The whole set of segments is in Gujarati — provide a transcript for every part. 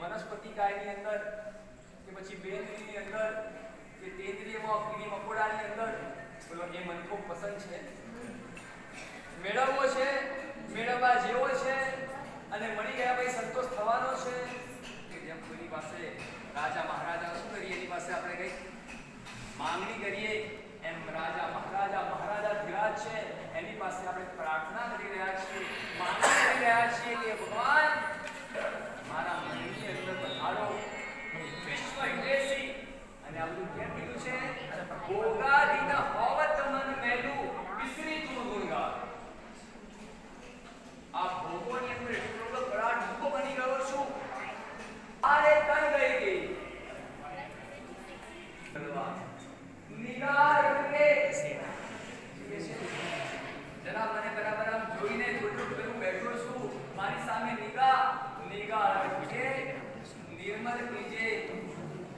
વનસ્પતિ કાયની અંદર કે પછી બેનની અંદર કે તેન્દ્રિયમાં કીડી મકોડાની અંદર, બોલો, એ મને ખૂબ પસંદ છે. મેળવવો છે, મેળવવા જેવો છે, અને મળી ગયા પછી સંતોષ થવાનો છે. કે જેમ કોઈની પાસે રાજા મહારાજા શું કરીએ, એની પાસે આપણે કઈ માંગણી કરીએ, એમ રાજા મહારાજા મહારાજા વિરાજ છે, એની પાસે આપણે નિગાર મને બરાબર આમ જોઈને થોડું બેઠો છું મારી સામે નિગાહ નિગાહ રંગે નિર્મલ કીજે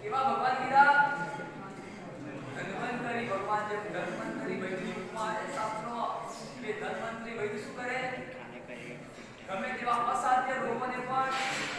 કેવા ભગવાન કીધા ભગવાન જે ધન્વંતરી વૈદિક ઉપમા શું કરે? ગમે તેવા અસાધ્ય રોગોને પણ